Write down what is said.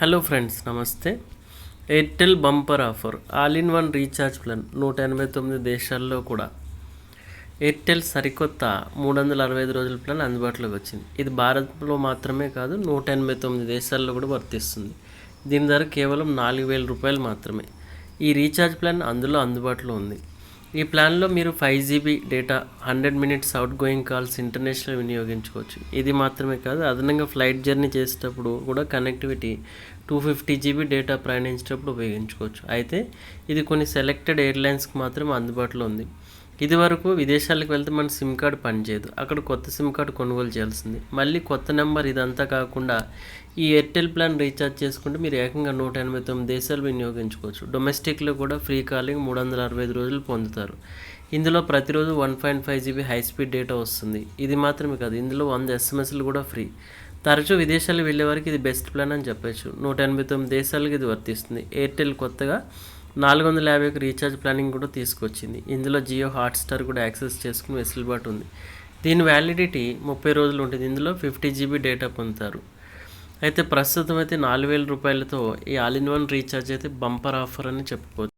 Hello friends నమస్తే. Airtel bumper offer all in one recharge plan నూట ఎనభై తొమ్మిది దేశాల్లో కూడా. ఎయిర్టెల్ సరికొత్త మూడు వందల అరవై ఐదు రోజుల ప్లాన్ అందుబాటులోకి వచ్చింది. ఇది భారత్లో మాత్రమే కాదు నూట ఎనభై తొమ్మిది దేశాల్లో కూడా వర్తిస్తుంది. దీని ధర కేవలం నాలుగు వేల రూపాయలు మాత్రమే. ఈ రీఛార్జ్ ప్లాన్ అందులో అందుబాటులో ఉంది. ఈ ప్లాన్లో మీరు five GB data hundred minutes outgoing calls international వినియోగించుకోవచ్చు. ఇది మాత్రమే కాదు అదనంగా ఫ్లైట్ జర్నీ చేసేటప్పుడు కూడా connectivity two fifty GB data ప్రయాణించేటప్పుడు ఉపయోగించుకోవచ్చు. అయితే ఇది కొన్ని సెలెక్టెడ్ ఎయిర్లైన్స్కి మాత్రమే అందుబాటులో ఉంది. ఇది వరకు విదేశాలకు వెళ్తే మన సిమ్ కార్డ్ పనిచేయదు. అక్కడ కొత్త సిమ్ కార్డు కొనుగోలు చేయాల్సింది. మళ్ళీ కొత్త నెంబర్ ఇదంతా కాకుండా ఈ ఎయిర్టెల్ ప్లాన్ రీఛార్జ్ చేసుకుంటే మీరు ఏకంగా నూట ఎనభై తొమ్మిది దేశాలు వినియోగించుకోవచ్చు. డొమెస్టిక్లో కూడా ఫ్రీ కాలింగ్ మూడు వందల అరవై ఐదు రోజులు పొందుతారు. ఇందులో ప్రతిరోజు one point five GB high speed data వస్తుంది. ఇది మాత్రమే కాదు ఇందులో వంద ఎస్ఎంఎస్లు కూడా ఫ్రీ. తరచూ విదేశాలు వెళ్ళేవారికి ఇది బెస్ట్ ప్లాన్ అని చెప్పచ్చు. నూట ఎనభై తొమ్మిది దేశాలకు ఇది వర్తిస్తుంది. ఎయిర్టెల్ కొత్తగా నాలుగు వందల యాభైకి రీఛార్జ్ ప్లానింగ్ కూడా తీసుకొచ్చింది. ఇందులో జియో హాట్స్టార్ కూడా యాక్సెస్ చేసుకుని వెసులుబాటు ఉంది. దీని వ్యాలిడిటీ ముప్పై రోజులు ఉంటుంది. ఇందులో ఫిఫ్టీ జీబీ డేటా పొందుతారు. అయితే ప్రస్తుతం అయితే నాలుగు వేల రూపాయలతో ఈ ఆల్ ఇన్ వన్ రీఛార్జ్ అయితే బంపర్ ఆఫర్ అని చెప్పుకోవచ్చు.